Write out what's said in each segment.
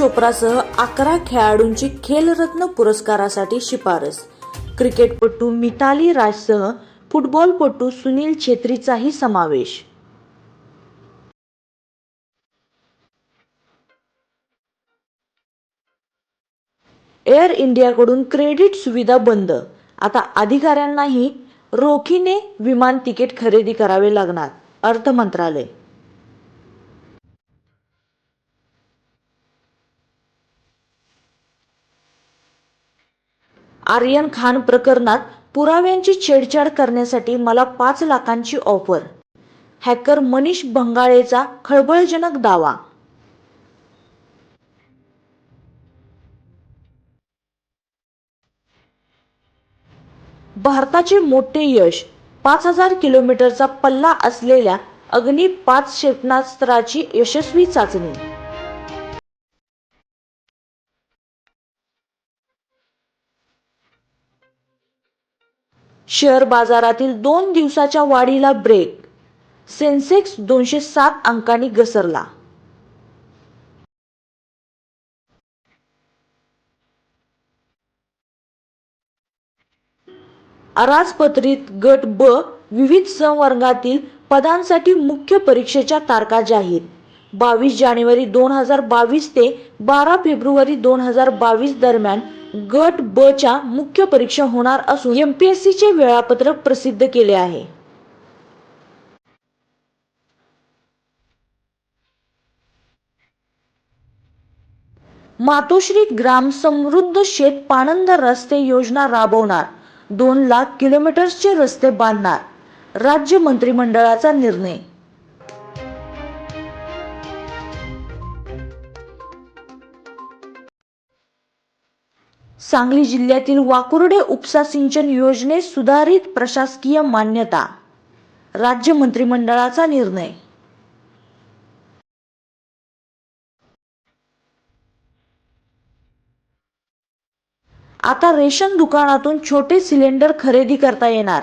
चोप्रासह अकरा खेळाडूंची खेलरत्न पुरस्कारासाठी शिफारस. क्रिकेटपटू मिताली राजसह फुटबॉलपटू सुनील छेत्रीचाही समावेश. एअर इंडियाकडून क्रेडिट सुविधा बंद. आता अधिकाऱ्यांनाही रोखीने विमान तिकीट खरेदी करावे लागणार अर्थ मंत्रालय. आर्यन खान प्रकरणात पुराव्यांची छेडछाड करण्यासाठी मला पाच लाखांची ऑफर. हॅकर मनीष भंगाळेचा खळबळजनक दावा. भारताचे मोठे यश पाच हजार किलोमीटरचा पल्ला असलेल्या अग्नी पाच क्षेपणास्त्राची यशस्वी चाचणी. शेअर बाजारातील दोन दिवसाच्या वाढीला ब्रेक सेन्सेक्स दोनशे सात अंकांनी घसरला. अराजपत्रित गट ब विविध संवर्गातील पदांसाठी मुख्य परीक्षेच्या तारखा जाहीर. बावीस जानेवारी दोन हजार बावीस ते बारा फेब्रुवारी दोन हजार बावीस दरम्यान गट ब च्या मुख्य परीक्षा होणार असून एमपीएससी चे वेळापत्रक प्रसिद्ध केले आहे. मातोश्री ग्राम समृद्ध शेत पाणंद रस्ते योजना राबवणार. दोन लाख किलोमीटर्सचे रस्ते बांधणार. राज्य मंत्रिमंडळाचा निर्णय. सांगली जिल्ह्यातील वाकुर्डे उपसा सिंचन योजनेस सुधारित प्रशासकीय मान्यता. राज्य मंत्रिमंडळाचा निर्णय. आता रेशन दुकानातून छोटे सिलेंडर खरेदी करता येणार.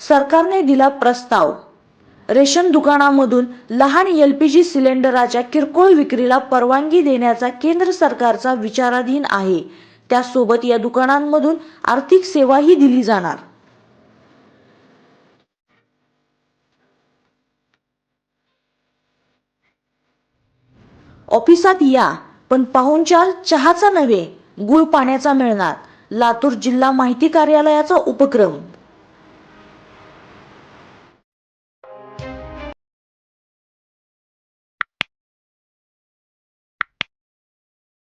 सरकारने दिला प्रस्ताव. रेशन दुकानामधून लहान एल पी जी सिलेंडराच्या किरकोळ विक्रीला परवानगी देण्याचा केंद्र सरकारचा विचाराधीन आहे. त्यासोबत या दुकानांमधून आर्थिक सेवाही दिली जाणार. ऑफिसात या पण पाहुणचार चहाचा नव्हे गुळ पाण्याचा मिळणार लातूर जिल्हा माहिती कार्यालयाचा उपक्रम.